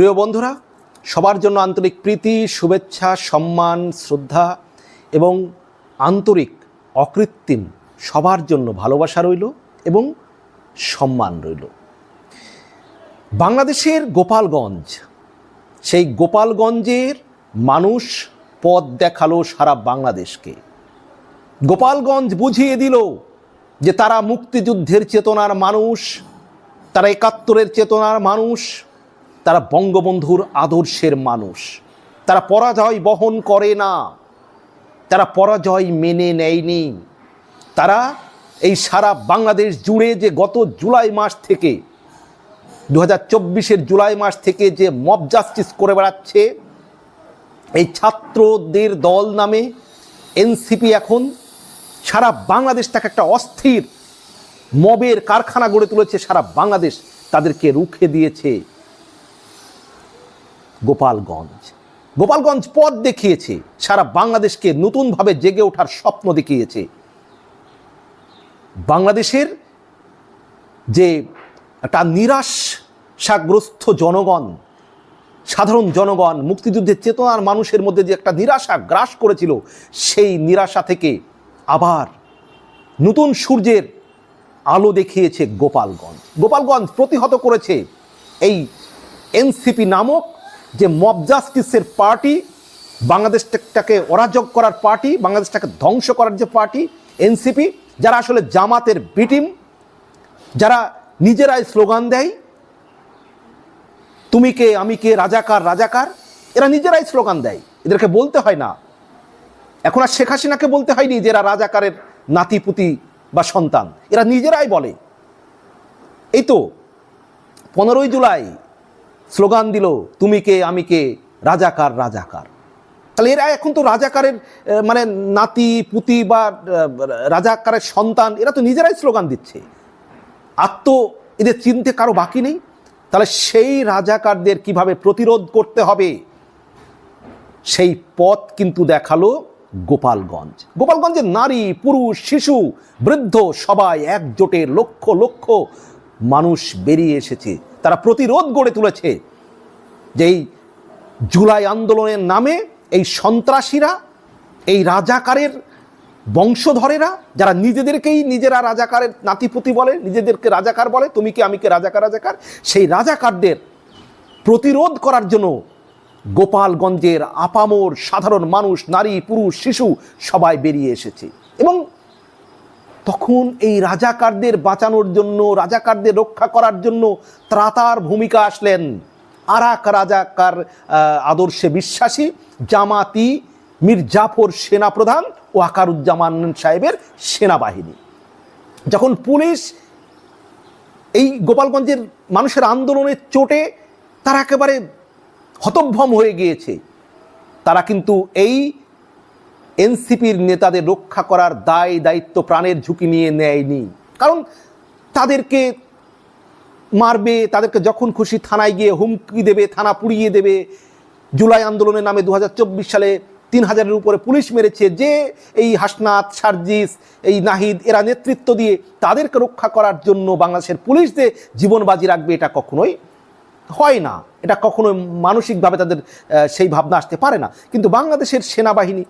প্রিয় বন্ধুরা, সবার জন্য আন্তরিক প্রীতি, শুভেচ্ছা, সম্মান, শ্রদ্ধা এবং আন্তরিক অকৃত্রিম সবার জন্য ভালোবাসা রইল এবং সম্মান রইল। বাংলাদেশের গোপালগঞ্জ, সেই গোপালগঞ্জের মানুষ পথ দেখাল সারা বাংলাদেশকে। গোপালগঞ্জ বুঝিয়ে দিল যে তারা মুক্তিযুদ্ধের চেতনার মানুষ, তারা একাত্তরের চেতনার মানুষ তারা বঙ্গবন্ধুর আদর্শের মানুষ। তারা পরাজয় বহন করে না। তারা পরাজয় মেনে নেয়নি। তারা এই সারা বাংলাদেশ জুড়ে যে গত জুলাই মাস থেকে দু হাজার জুলাই মাস থেকে যে মব জাস্টিস করে বেড়াচ্ছে, এই ছাত্রদের দল নামে এনসিপি এখন সারা বাংলাদেশটাকে একটা অস্থির মবের কারখানা গড়ে তুলেছে, সারা বাংলাদেশ তাদেরকে রুখে দিয়েছে। গোপালগঞ্জ। গোপালগঞ্জ পথ দেখিয়েছে, সারা বাংলাদেশকে নতুনভাবে জেগে ওঠার স্বপ্ন দেখিয়েছে। বাংলাদেশের যে একটা নিরাশাগ্রস্ত জনগণ, সাধারণ জনগণ, মুক্তিযুদ্ধের চেতনার মানুষের মধ্যে যে একটা নিরাশা গ্রাস করেছিল, সেই নিরাশা থেকে আবার নতুন সূর্যের আলো দেখিয়েছে গোপালগঞ্জ। গোপালগঞ্জ প্রতিহত করেছে এই এনসিপি নামক যে মব জাস্টিসের পার্টি বাংলাদেশটাকে অরাজক করার পার্টি বাংলাদেশটাকে ধ্বংস করার যে পার্টি এনসিপি যারা আসলে জামাতের বিটিম যারা নিজেরাই স্লোগান দেয়, তুমি কে, আমি কে, রাজাকার রাজাকার, এরা নিজেরাই স্লোগান দেয়। এদেরকে বলতে হয় না। এখন আর শেখ হাসিনাকে বলতে হয়নি যে এরা রাজাকারের নাতিপুতি বা সন্তান। এরা নিজেরাই বলে। এই তো, পনেরোই জুলাই স্লোগান দিল, তুমি কে, আমি কে? রাজাকার রাজাকার। তাহলে এরা এখন তো রাজাকারের মানে নাতি, পুতি বা রাজাকারের সন্তান, এরা তো নিজেরাই স্লোগান দিচ্ছে। তো এদের চিনতে কারও বাকি নেই। তাহলে সেই রাজাকারদের কীভাবে প্রতিরোধ করতে হবে? সেই পথ কিন্তু দেখাল গোপালগঞ্জ। গোপালগঞ্জের নারী, পুরুষ, শিশু, বৃদ্ধ সবাই একজোটে লক্ষ লক্ষ মানুষ বেরিয়ে এসেছে। তারা প্রতিরোধ গড়ে তুলেছে যে এই জুলাই আন্দোলনের নামে এই সন্ত্রাসীরা, এই রাজাকারের বংশধরেরা, যারা নিজেদেরকেই নিজেরা রাজাকারের নাতিপুতি বলে, নিজেদেরকে রাজাকার বলে, তুমি কি আমি কে রাজাকার রাজাকার? সেই রাজাকারদের প্রতিরোধ করার জন্য গোপালগঞ্জের আপামোর সাধারণ মানুষ, নারী, পুরুষ, শিশু সবাই বেরিয়ে এসেছে। তখন এই রাজাকারদের বাঁচানোর জন্য, রাজাকারদের রক্ষা করার জন্য ত্রাতার ভূমিকা আসলেন। আর এক রাজাকার আদর্শে বিশ্বাসী, জামাতি মীর জাফর সেনাপ্রধান ও আকারুজ্জামান সাহেবের সেনাবাহিনী। যখন পুলিশ এই গোপালগঞ্জের মানুষের আন্দোলনের চোটে তারা একেবারে হতভম্ব হয়ে গিয়েছে, তারা কিন্তু এই এনসিপির নেতাদের রক্ষা করার দায় দায়িত্ব প্রাণের ঝুঁকি নিয়ে নেয়নি। কারণ তাদেরকে মারবে, তাদেরকে যখন খুশি থানায় গিয়ে হুমকি দেবে, থানা পুড়িয়ে দেবে। জুলাই আন্দোলনের নামে দু হাজার চব্বিশ সালে তিন হাজারের উপরে পুলিশ মেরেছে। যে এই হাসনাত, সার্জিস, এই নাহিদ, এরা নেতৃত্ব দিয়ে তাদেরকে রক্ষা করার জন্য বাংলাদেশের পুলিশ যে জীবন বাজি রাখবে, এটা কখনোই হয় না। এটা কখনোই মানসিকভাবে তাদের সেই ভাবনা আসতে পারে না। কিন্তু বাংলাদেশের সেনাবাহিনী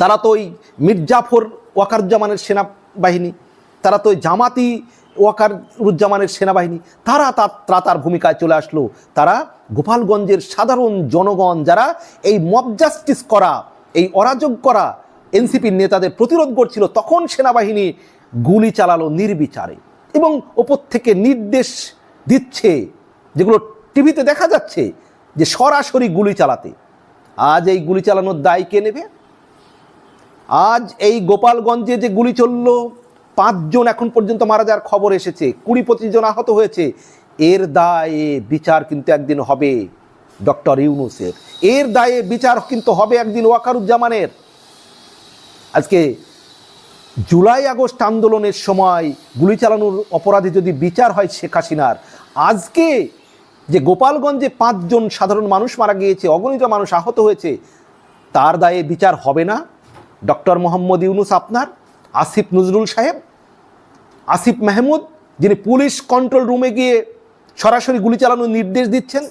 তারা তো ওই মির্জাফর ওয়াকারুজ্জামানের সেনাবাহিনী, তারা তো ওই জামাতি ওয়াকারুজ্জামানের সেনাবাহিনী, তারা তার ত্রাতার ভূমিকায় চলে আসলো। তারা গোপালগঞ্জের সাধারণ জনগণ যারা এই মব জাস্টিস করা, এই অরাজক করা এনসিপির নেতাদের প্রতিরোধ করছিল, তখন সেনাবাহিনী গুলি চালালো নির্বিচারে এবং ওপর থেকে নির্দেশ দিচ্ছে, যেগুলো টিভিতে দেখা যাচ্ছে যে সরাসরি গুলি চালাতে। আজ এই গুলি চালানোর দায় কে নেবে? আজ এই গোপালগঞ্জে যে গুলি চলল, পাঁচজন এখন পর্যন্ত মারা যাওয়ার খবর এসেছে। কুড়ি পঁচিশ জন আহত হয়েছে। এর দায়ে বিচার কিন্তু একদিন হবে ডক্টর ইউনুসের। এর দায়ে বিচার কিন্তু হবে একদিন ওয়াকারুজ্জামানের। আজকে জুলাই আগস্ট আন্দোলনের সময় গুলি চালানোর অপরাধে যদি বিচার হয় শেখ হাসিনার, আজকে যে গোপালগঞ্জে পাঁচজন সাধারণ মানুষ মারা গিয়েছে, অগণিত মানুষ আহত হয়েছে, তার দায়ে বিচার হবে না। ডক্টর মোহাম্মদ ইউনুস আপনার, আসিফ নজরুল সাহেব, আসিফ মাহমুদ, যিনি পুলিশ কন্ট্রোল রুমে গিয়ে সরাসরি গুলি চালানোর নির্দেশ দিচ্ছেন,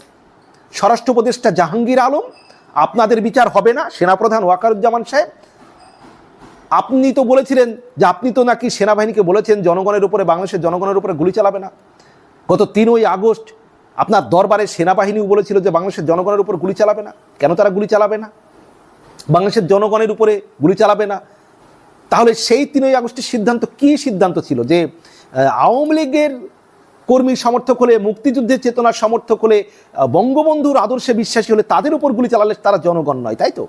স্বরাষ্ট্র উপদেষ্টা জাহাঙ্গীর আলম, আপনাদের বিচার হবে না, সেনাপ্রধান ওয়াকারুজ্জামান সাহেব। আপনি তো বলেছিলেন যে আপনি তো নাকি সেনাবাহিনীকে বলেছেন জনগণের উপরে, বাংলাদেশের জনগণের উপরে গুলি চালাবে না। গত তিনই আগস্ট আপনার দরবারে সেনাবাহিনীও বলেছিল যে বাংলাদেশের জনগণের উপর গুলি চালাবে না। কেন তারা গুলি চালাবে না? বাংলাদেশের জনগণের উপরে গুলি চালাবে না। তাহলে সেই তিনই আগস্টের সিদ্ধান্ত কি সিদ্ধান্ত ছিল? যে আওয়ামী লীগের কর্মী সমর্থক হলে, মুক্তিযুদ্ধের চেতনার সমর্থক হলে বঙ্গবন্ধুর আদর্শে বিশ্বাসী হলে তাদের উপর গুলি চালালে তারা জনগণ নয়, তাই তো?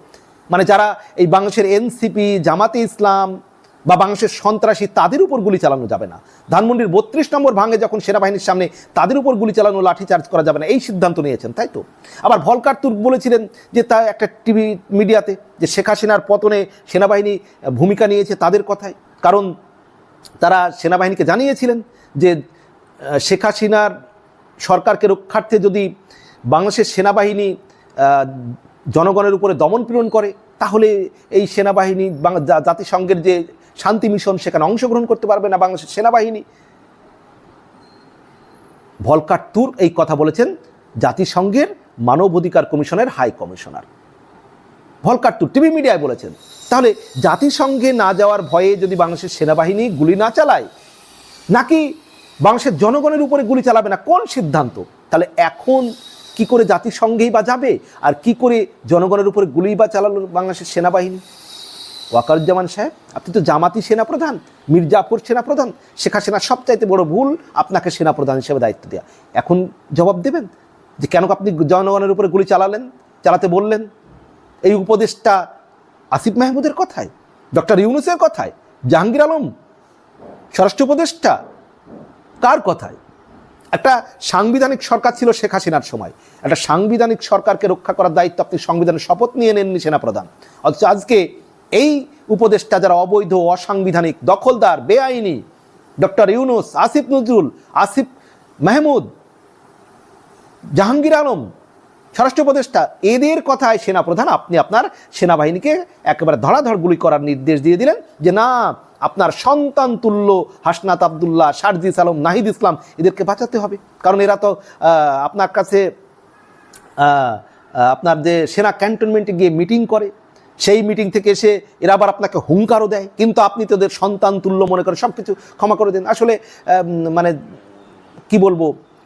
মানে যারা এই বাংলাদেশের এনসিপি, জামাতে ইসলাম বা বাংলাদেশের সন্ত্রাসী তাদের উপর গুলি চালানো যাবে না। ধানমন্ডির বত্রিশ নম্বর ভাঙে যখন সেনাবাহিনীর সামনে তাদের উপর গুলি চালানো, লাঠিচার্জ করা যাবে না, এই সিদ্ধান্ত নিয়েছেন, তাই তো? আবার ভলকার তুর্ক বলেছিলেন যে তা একটা টিভি মিডিয়াতে যে শেখ হাসিনার পতনে সেনাবাহিনী ভূমিকা নিয়েছে তাদের কথায়। কারণ তারা সেনাবাহিনীকে জানিয়েছিলেন যে শেখ হাসিনার সরকারকে রক্ষার্থে যদি বাংলাদেশের সেনাবাহিনী জনগণের উপরে দমন পীড়ন করে তাহলে এই সেনাবাহিনী জাতিসংঘের যে শান্তি মিশন, সেখানে অংশগ্রহণ করতে পারবে না বাংলাদেশের সেনাবাহিনী। ভলকার তুর এই কথা বলেছেন জাতিসংঘের মানবাধিকার কমিশনের high commissioner. Volker Türk, TV মিডিয়ায় বলেছেন। তাহলে জাতিসংঘে না যাওয়ার ভয়ে যদি বাংলাদেশের সেনাবাহিনী গুলি না চালায়, নাকি বাংলাদেশের জনগণের উপরে গুলি চালাবে না? কোন সিদ্ধান্ত? তাহলে এখন কি করে জাতিসংঘেই বা যাবে? আর কি করে জনগণের উপরে গুলি বা চালালো বাংলাদেশের সেনাবাহিনী? ওয়াকারুজ্জামান সাহেব, আপনি তো জামাতি সেনাপ্রধান, মির্জাপুর সেনাপ্রধান, শেখ হাসিনার সবচাইতে বড় ভুল আপনাকে সেনাপ্রধান হিসেবে দায়িত্ব দেওয়া এখন জবাব দেবেন যে কেন আপনি জনগণের উপরে গুলি চালালেন, চালাতে বললেন? এই উপদেশটা আসিফ মাহমুদের কথায়, ডক্টর ইউনুসের কথায়, জাহাঙ্গীর আলম, স্বরাষ্ট্র উপদেষ্টা, কার কথায়? একটা সাংবিধানিক সরকার ছিল শেখ হাসিনার সময়। একটা সাংবিধানিক সরকারকে রক্ষা করার দায়িত্ব আপনি সংবিধানের শপথ নিয়ে নেননি সেনাপ্রধান। অথচ আজকে এই উপদেষ্টা যারা অবৈধ, অসাংবিধানিক, দখলদার, বেআইনি, ডক্টর ইউনুস, আসিফ নজরুল, আসিফ মাহমুদ, জাহাঙ্গীর আলম, স্বরাষ্ট্র উপদেষ্টা, এদের কথায় সেনাপ্রধান আপনি আপনার সেনাবাহিনীকে একেবারে ধরাধর গুলি করার নির্দেশ দিয়ে দিলেন যে না আপনার সন্তান তুল্য হাসনাত আবদুল্লাহ শারজিস আলম নাহিদ ইসলাম, এদেরকে বাঁচাতে হবে। কারণ এরা তো আপনার কাছে আপনার যে সেনা ক্যান্টনমেন্টে গিয়ে মিটিং করে, সেই মিটিং থেকে এসে এরা আবার আপনাকে হুঙ্কারও দেয়। কিন্তু আপনি তো ওদের সন্তান তুল্য মনে করে সব কিছু ক্ষমা করে দেন। আসলে মানে কি বলব,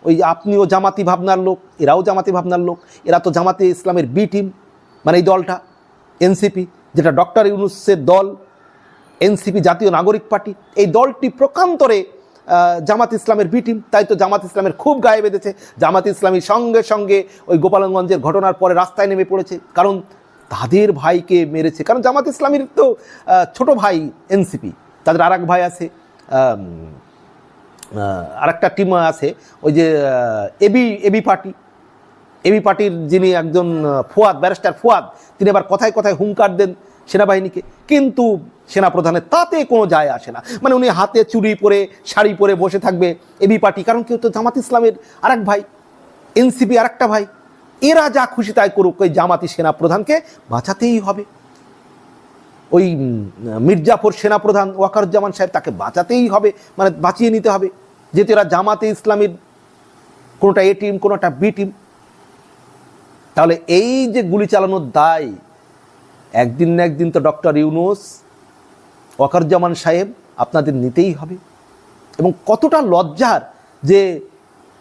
ওই আপনিও জামাতি ভাবনার লোক, এরাও জামাতি ভাবনার লোক। এরা তো জামাতি ইসলামের বি টিম মানে এই দলটা এনসিপি যেটা ডক্টর ইউনুসের দল এনসিপি জাতীয় নাগরিক পার্টি, এই দলটি প্রকান্তরে জামাত ইসলামের বি টিম তাই তো জামাত ইসলামের খুব গায়ে বেঁধেছে। জামাত ইসলামী সঙ্গে সঙ্গে ওই গোপালগঞ্জের ঘটনার পরে রাস্তায় নেমে পড়েছে। কারণ তাদের ভাইকে মেরেছে। কারণ জামাত ইসলামীর তো ছোট ভাই এনসিপি, তাদের আর ভাই আছে আর একটা টিম আছে, ওই যে এবি এবি পার্টি। এবি পার্টির যিনি একজন ফুয়াদ, ব্যারিস্টার ফুয়াদ, তিনি আবার কথায় কথায় হুঙ্কার দেন। সেনাবাহিনীকে। কিন্তু সেনাপ্রধানের তাতে কোনো যায় আসে না। মানে উনি হাতে চুড়ি পরে, শাড়ি পরে বসে থাকবে এবি পার্টি। কারণ কেউ তো জামাত ইসলামের আরেক ভাই, এনসিপি আরেকটা ভাই। এরা যা খুশি তাই করুক, ওই জামাতি সেনাপ্রধানকে বাঁচাতেই হবে। ওই মির্জাফর সেনাপ্রধান ওয়াকারুজ্জামান সাহেব তাকে বাঁচাতেই হবে। মানে বাঁচিয়ে নিতে হবে। যেহেতু এরা জামাতে ইসলামীর কোনোটা এ টিম, কোনোটা বি টিম। তাহলে এই যে গুলি চালানোর দায় একদিন না একদিন তো ডক্টর ইউনুস, ওয়াকারুজ্জামান সাহেব আপনাদের নিতেই হবে। এবং কতটা লজ্জার যে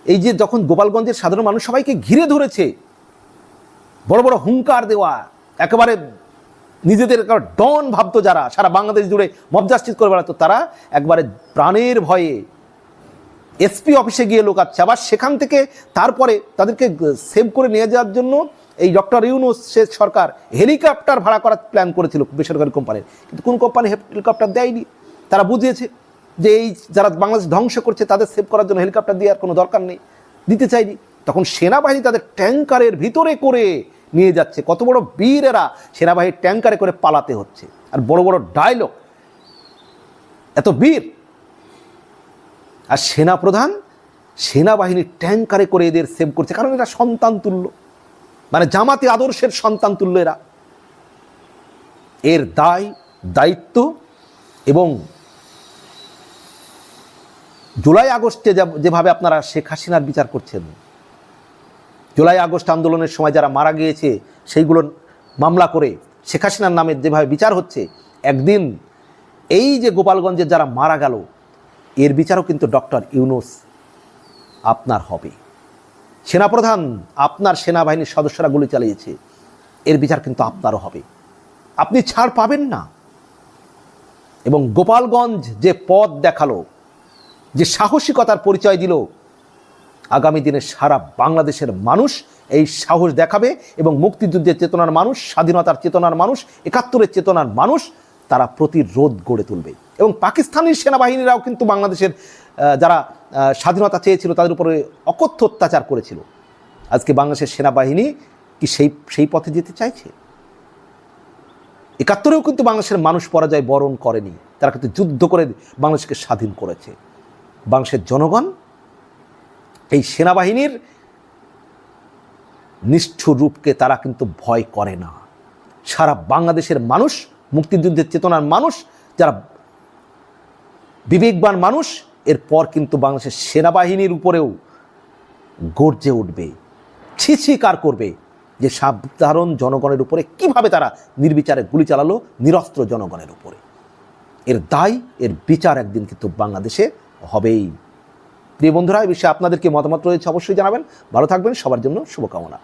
এই যে যখন গোপালগঞ্জের সাধারণ মানুষ সবাইকে ঘিরে ধরেছে, বড় বড় হুঙ্কার দেওয়া, একেবারে নিজেদের ডন ভাবতো যারা, সারা বাংলাদেশ জুড়ে মবজাস্টিস করে বেড়াতো তারা, একবারে প্রাণের ভয়ে এসপি অফিসে গিয়ে লোকাচ্ছে আবার সেখান থেকে তারপরে তাদেরকে সেভ করে নিয়ে যাওয়ার জন্য এই ডক্টর ইউনুস, সে সরকার হেলিকপ্টার ভাড়া করার প্ল্যান করেছিল বেসরকারি কোম্পানির কিন্তু কোন কোম্পানি হেলিকপ্টার দেয়নি। তারা বুঝিয়েছে যে এই যারা বাংলাদেশ ধ্বংস করছে, তাদের সেভ করার জন্য হেলিকপ্টার দেওয়ার কোনো দরকার নেই। দিতে চাইনি। তখন সেনাবাহিনী তাদের ট্যাঙ্কারের ভিতরে করে নিয়ে যাচ্ছে। কত বড় বীর এরা সেনাবাহিনীর ট্যাঙ্কারে করে পালাতে হচ্ছে। আর বড় বড় ডায়লগ এত বীর। আর সেনাপ্রধান সেনাবাহিনীর ট্যাঙ্কারে করে এদের সেভ করছে। কারণ এরা সন্তান তুল্য। মানে জামাতি আদর্শের সন্তান তুল্য এরা দায়, দায়িত্ব এবং জুলাই আগস্টে যেভাবে আপনারা শেখ হাসিনার বিচার করছেন, জুলাই আগস্ট আন্দোলনের সময় যারা মারা গিয়েছে, সেইগুলো মামলা করে শেখ হাসিনার নামে যেভাবে বিচার হচ্ছে, একদিন এই যে গোপালগঞ্জের যারা মারা গেল, এর বিচারও কিন্তু ডক্টর ইউনুস আপনার হবে। সেনাপ্রধান, আপনার সেনাবাহিনীর সদস্যরা গুলি চালিয়েছে। এর বিচার কিন্তু আপনারও হবে। আপনি ছাড় পাবেন না। এবং গোপালগঞ্জ যে পথ দেখাল, যে সাহসিকতার পরিচয় দিল, আগামী দিনে সারা বাংলাদেশের মানুষ এই সাহস দেখাবে এবং মুক্তিযুদ্ধের চেতনার মানুষ, স্বাধীনতার চেতনার মানুষ, একাত্তরের চেতনার মানুষ, তারা প্রতিরোধ গড়ে তুলবে। এবং পাকিস্তানি সেনাবাহিনীরাও কিন্তু বাংলাদেশের যারা স্বাধীনতা চেয়েছিল তাদের উপরে অকথ্য অত্যাচার করেছিল। আজকে বাংলাদেশের সেনাবাহিনী কি সেই সেই পথে যেতে চাইছে? একাত্তরেও কিন্তু বাংলাদেশের মানুষ পরাজয় বরণ করেনি। তারা কিন্তু যুদ্ধ করে বাংলাদেশকে স্বাধীন করেছে। বাংলাদেশের জনগণ এই সেনাবাহিনীর নিষ্ঠুর রূপকে তারা কিন্তু ভয় করে না। সারা বাংলাদেশের মানুষ, মুক্তিযুদ্ধের চেতনার মানুষ, যারা বিবেকবান মানুষ এরপর কিন্তু বাংলাদেশের সেনাবাহিনীর উপরেও গর্জে উঠবে, ছিছিকার করবে যে সাধারণ জনগণের উপরে কীভাবে তারা নির্বিচারে গুলি চালালো, নিরস্ত্র জনগণের উপরে। এর দায়, এর বিচার একদিন কিন্তু বাংলাদেশে হবেই। প্রিয় বন্ধুরা এই বিষয়ে আপনাদের কি মতামত রয়েছে অবশ্যই জানাবেন। ভালো থাকবেন, সবার জন্য শুভকামনা।